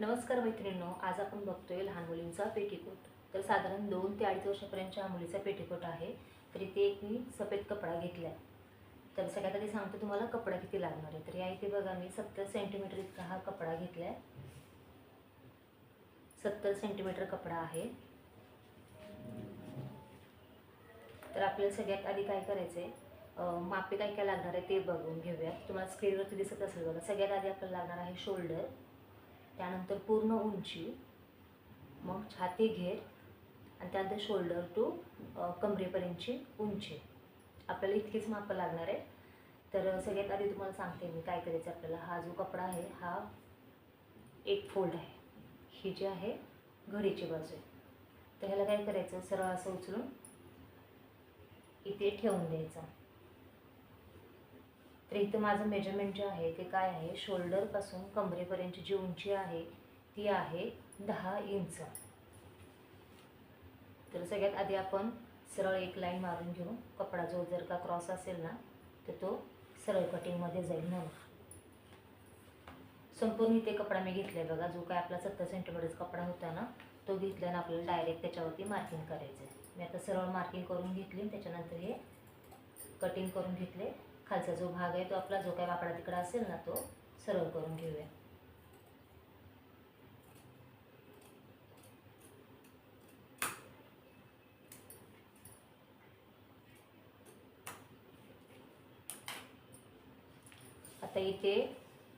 नमस्कार मैत्रिणींनो आज आपण बघतोय लहान मुलींचा पेटीकोट. तर साधारण दोन ते अडीच वर्षापर्यंतच्या मुलीचा पेटीकोट आहे. तर इथे एक मी सफेद कपडा घेतला आहे तर सगळ्यात आधी सांगते तुम्हाला कपडा किती लागणार आहे. तर या इथे बघा मी सत्तर सेंटीमीटर इतका हा कपडा घेतला आहे सत्तर सेंटीमीटर कपडा आहे. तर आपल्याला सगळ्यात आधी काय करायचं आहे मापे काय काय लागणार आहे ते बघून घेऊयात. तुम्हाला स्क्रीनवरती दिसत असेल बघा सगळ्यात आधी आपल्याला लागणार आहे शोल्डर त्यानंतर पूर्ण उंची मग छाती घेर आणि त्यानंतर शोल्डर टू कमरेपर्यंतची उंची. आपल्याला इतकीच मापं लागणार आहे. तर सगळ्यात आधी तुम्हाला सांगते मी काय करायचं आपल्याला. हा जो कपडा आहे हा एक फोल्ड आहे. ही जी आहे घडीची बाजू आहे. तर ह्याला काय करायचं? सरळ असं उचलून इथे ठेवून द्यायचं. तर इथं माझं मेजरमेंट जे आहे ते काय आहे? शोल्डरपासून कमरेपर्यंतची जी उंची आहे ती आहे दहा इंच तर सगळ्यात आधी आपण सरळ एक लाईन मारून घेऊ. कपडा जो जर का क्रॉस असेल ना तर तो सरळ कटिंगमध्ये जाईल म्हणून. संपूर्ण इथे कपडा मी घेतला आहे बघा. जो काय आपला सत्तर सेंटीमीटरचा कपडा होता ना तो घेतल्यानं आपल्याला डायरेक्ट त्याच्यावरती मार्किंग करायचं आहे मी आता सरळ मार्किंग करून घेतली आणि त्याच्यानंतर हे कटिंग करून घेतले. खालचा जो भाग आहे तो आपला जो काय वाकडा तिकडा असेल ना तो सरळ करून घेऊया. आता इथे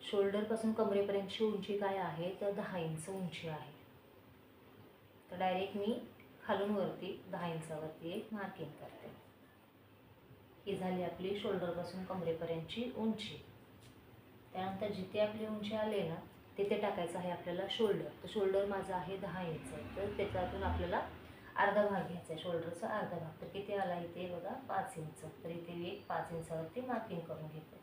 शोल्डरपासून कमरेपर्यंतची उंची काय आहे? तर दहा इंच उंची आहे. तर डायरेक्ट मी खालून वरती दहा इंचावरती एक मार्किंग करते. ही झाली आपली शोल्डरपासून कमरेपर्यंतची उंची. त्यानंतर जिथे आपली उंची आले ना तिथे टाकायचं आहे आपल्याला शोल्डर. तर शोल्डर माझा आहे दहा इंच. तर त्याच्यातून आपल्याला अर्धा भाग घ्यायचा आहे. शोल्डरचा अर्धा भाग. तर किती आला इथे बघा पाच इंच. तर इथे मी एक पाच इंचावरती मार्किंग करून घेते.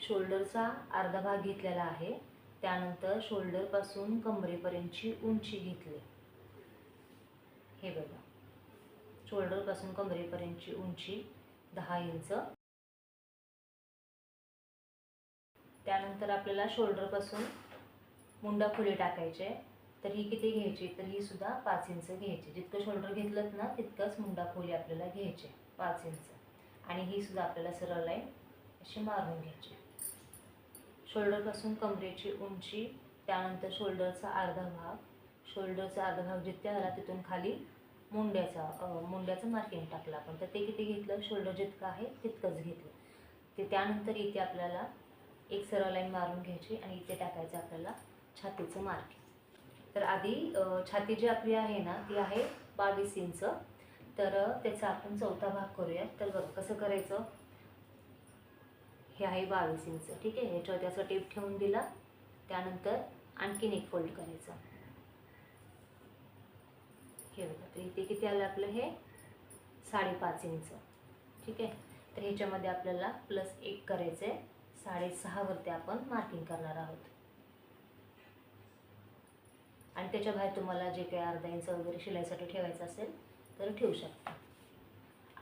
शोल्डरचा अर्धा भाग घेतलेला आहे. त्यानंतर शोल्डरपासून कमरेपर्यंतची उंची घेतली. हे बघा. शोल्डरपासून कमरेपर्यंतची उंची दहा इंच. त्यानंतर आपल्याला शोल्डरपासून मुंडा फुले टाकायचे तर ही किती घ्यायची? तर ही सुद्धा पाच इंच घ्यायची. जितकं शोल्डर घेतलं ना तितकंच मुंडा खोली आपल्याला घ्यायचे पाच इंच. आणि ही सुद्धा आपल्याला सरळ लाईन अशी मारून घ्यायची शोल्डरपासून कमरेची उंची त्यानंतर शोल्डरचा अर्धा भाग शोल्डरचा अर्धा भाग जितक्या आला तिथून खाली मुंड्याचा मुंड्याचं मार्किंग टाकलं आपण. तर ते किती घेतलं? शोल्डर जितकं आहे तितकंच घेतलं. ते त्यानंतर इथे आपल्याला एक सरळ लाईन मारून घ्यायची आणि इथे टाकायचं आपल्याला छातीचं मार्किंग तर आधी छाती जी आपली आहे ना ती आहे बावीस इंच. तर त्याचा आपण चौथा भाग करूयात. तर बघ कसं करायचं? हे आहे बावीस इंच. ठीक आहे? ह्याच्यावरती असं टेप ठेवून दिला. त्यानंतर आणखीन एक फोल्ड करायचं. हे बघा तर इथे किती आलं आपलं हे? साडेपाच इंच. ठीक आहे? तर ह्याच्यामध्ये आपल्याला प्लस एक करायचं आहे साडेसहावरती आपण मार्किंग करणार आहोत. आणि त्याच्या बाहेर तुम्हाला जे काही अर्धा इंच वगैरे शिलाईसाठी ठेवायचं असेल तर ठेवू शकता.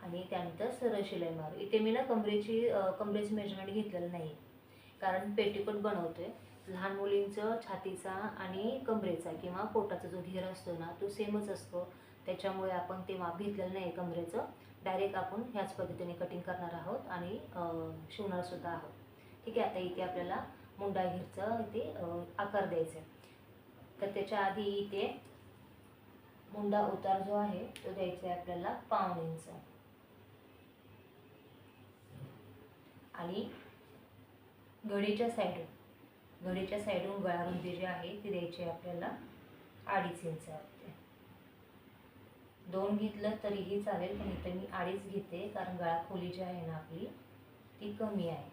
आणि त्यानंतर सरळ शिलाई मारू. इथे मी ना कमरेची कमरेचं मेजरमेंट घेतलेलं नाही कारण पेटीकोट बनवतो आहे लहान मुलींचं छातीचा आणि कमरेचा किंवा पोटाचा जो घेर असतो ना तो सेमच असतो. त्याच्यामुळे आपण ते माप घेतलेलं नाही कमरेचं. डायरेक्ट आपण ह्याच पद्धतीने कटिंग करणार आहोत आणि शिवणारसुद्धा आहोत. ठीक आहे आता इथे आपल्याला मुंडा घेरचा इथे आकार द्यायचा आहे. तर त्याच्या आधी इथे मुंडा उतार जो आहे तो द्यायचा आहे आपल्याला पाहुण्यांचा इंच. आणि घडीच्या साईड घडीच्या साईडून गळारुंदी जी आहे ती द्यायची आपल्याला. अडीच इंचावरती दोन घेतलं तरीही चालेल पण इथं मी अडीच घेते कारण गळा खोली जी आहे ना आपली ती कमी आहे.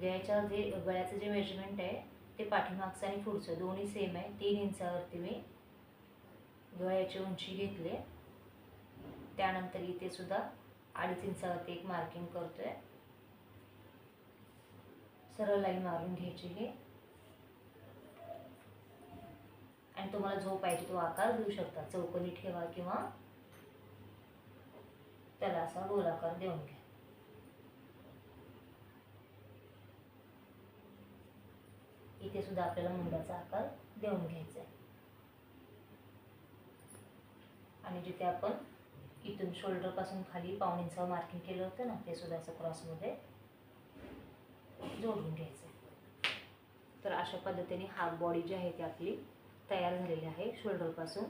गळ्याच्या जे गळ्याचं जे मेजरमेंट आहे ते पाठीमागचं आणि पुढचं दोन्ही सेम आहे. तीन इंचावरती मी गळ्याची उंची घेतली. त्यानंतर इथे सुद्धा अडीच इंचावरती एक मार्किंग करतोय. सरळ लाईन मारून घ्यायची हे. आणि तुम्हाला जो पाहिजे तो आकार देऊ शकता. चौकोनी ठेवा किंवा त्याला असा गोलाकार देऊन घ्या. इथे सुद्धा आपल्याला मुंडाचा आकार देऊन घ्यायचा आहे. आणि जिथे आपण इथून शोल्डरपासून खाली पाऊण मार्किंग केलं होतं ना ते सुद्धा असं क्रॉसमध्ये जोडून घ्यायचं तर अशा पद्धतीने हाफ बॉडी जी आहे ती आपली तयार झालेले आहे शोल्डरपासून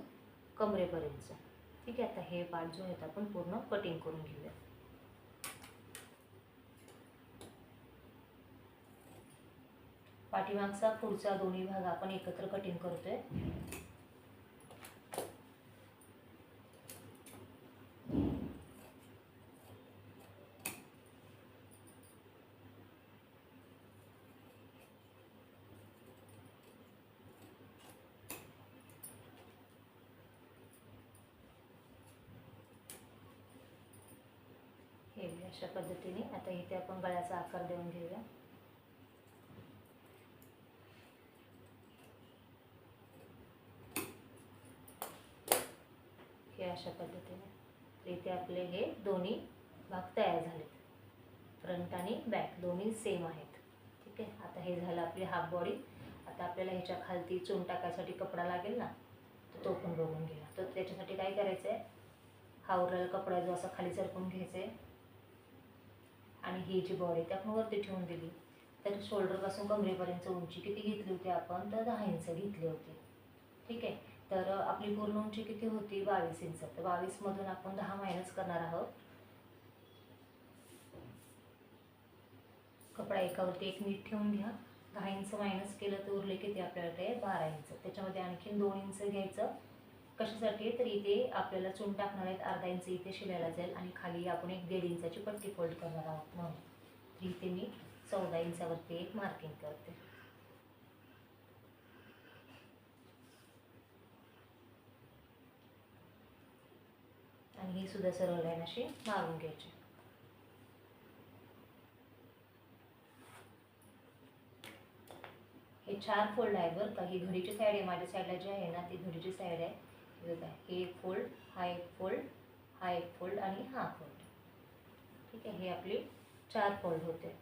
कमरेपर्यंतचं ठीक आहे आता हे पार्ट जो आहेत आपण पूर्ण कटिंग करून घेऊया. पाठीमागचा पुढचा दोन्ही भाग आपण एकत्र कटिंग करतोय हे बघा, अशा पद्धतीने. आता इथे आपण गळ्याचा आकार देऊन घेऊया. हे अशा पद्धतीने. तर इथे आपले हे दोन्ही भाग तयार झालेत. फ्रंट आणि बॅक दोन्ही सेम आहेत. ठीक आहे? आता हे झालं आपली हाफ बॉडी. आता आपल्याला ह्याच्या खालती चून टाकायसाठी कपडा लागेल ना तर तो पण बघून घ्या तर त्याच्यासाठी काय करायचं आहे हा उरलेला कपडा जो असा खाली सरकून घ्यायचा आहे आणि ही जी बॉडी ती आपण वरती ठेवून दिली. तर शोल्डरपासून कमरेपर्यंत उंची किती घेतली होती आपण? तर दहा इंच घेतली होती. ठीक आहे? तर आपली पूर्ण उंची किती होती? बावीस इंच. तर बावीसमधून आपण दहा मायनस करणार आहोत. कपडा एकावरती एक नीट ठेवून घ्या. दहा इंच मायनस केलं तर उरले किती आपल्याला ते? बारा इंच. त्याच्यामध्ये आणखीन दोन इंच घ्यायचं. कशासाठी तर इथे आपल्याला चून टाकणार आहेत अर्धा इंच इथे शिलायला जाईल आणि खाली आपण एक दीड इंचाची पट्टी फोल्ड करणार आहोत म्हणून. तर इथे मी चौदा इंचावरती एक मार्किंग करते. आणि ही सुद्धा सरळ लाईन अशी मारून घ्यायची. हे चार फोल्ड आहे बरं का. ही घडीची साईड आहे माझ्या साईडला जी आहे ना ती घडीची साईड आहे. हे बघा हे एक फोल्ड हा एक फोल्ड हा एक फोल्ड आणि हा फोल्ड ठीक आहे हे आपले चार फोल्ड होते.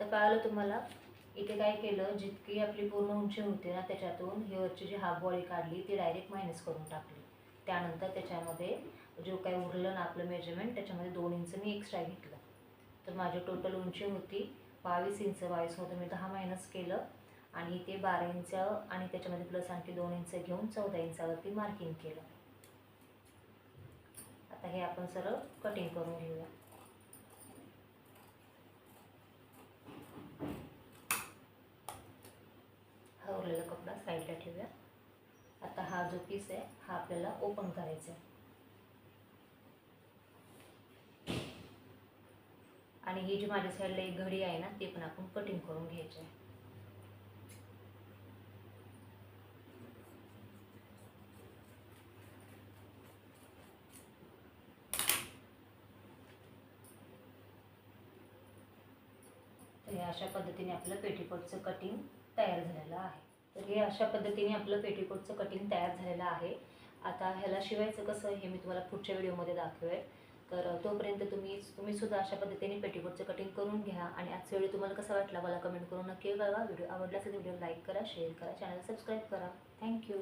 तर कळालं तुम्हाला इथे काय केलं जितकी आपली पूर्ण उंची होती ना त्याच्यातून ही वरची जी हाफ बॉडी काढली ती डायरेक्ट मायनस करून टाकली. त्यानंतर त्याच्यामध्ये जो काही उरलं ना आपलं मेजरमेंट त्याच्यामध्ये दोन इंच मी एक्स्ट्रा घेतलं. तर माझी टोटल उंची होती बावीस इंच बावीसमधून मी दहा मायनस केलं. आणि ते बारा इंच आणि त्याच्यामध्ये प्लस आणखी दोन इंच घेऊन चौदा इंचावरती मार्किंग केलं. आता हे आपण सरळ कटिंग करून घेऊया. हा उरलेला कपडा साईडला ठेवूया. आता हा जो पीस आहे हा आपल्याला ओपन करायचा आहे. आणि ही जी माझ्या साईडला एक घडी आहे ना ते पण आपण कटिंग करून घ्यायची आहे. अशा पद्धतीने आपलं पेटीकोटचं कटिंग तयार झालेलं आहे. तर हे अशा पद्धतीने आपलं पेटीकोटचं कटिंग तयार झालेलं आहे. आता ह्याला शिवायचं कसं हे मी तुम्हाला पुढच्या व्हिडिओमध्ये दाखवेल. तर तोपर्यंत तुम्ही तुम्ही सुद्धा अशा पद्धतीने पेटीकोटचं कटिंग करून घ्या आणि आजचा व्हिडिओ तुम्हाला कसा वाटला मला कमेंट करून नक्की कळवा. व्हिडिओ आवडला असेल व्हिडिओ लाईक करा शेअर करा चॅनल सबस्क्राईब करा. Thank you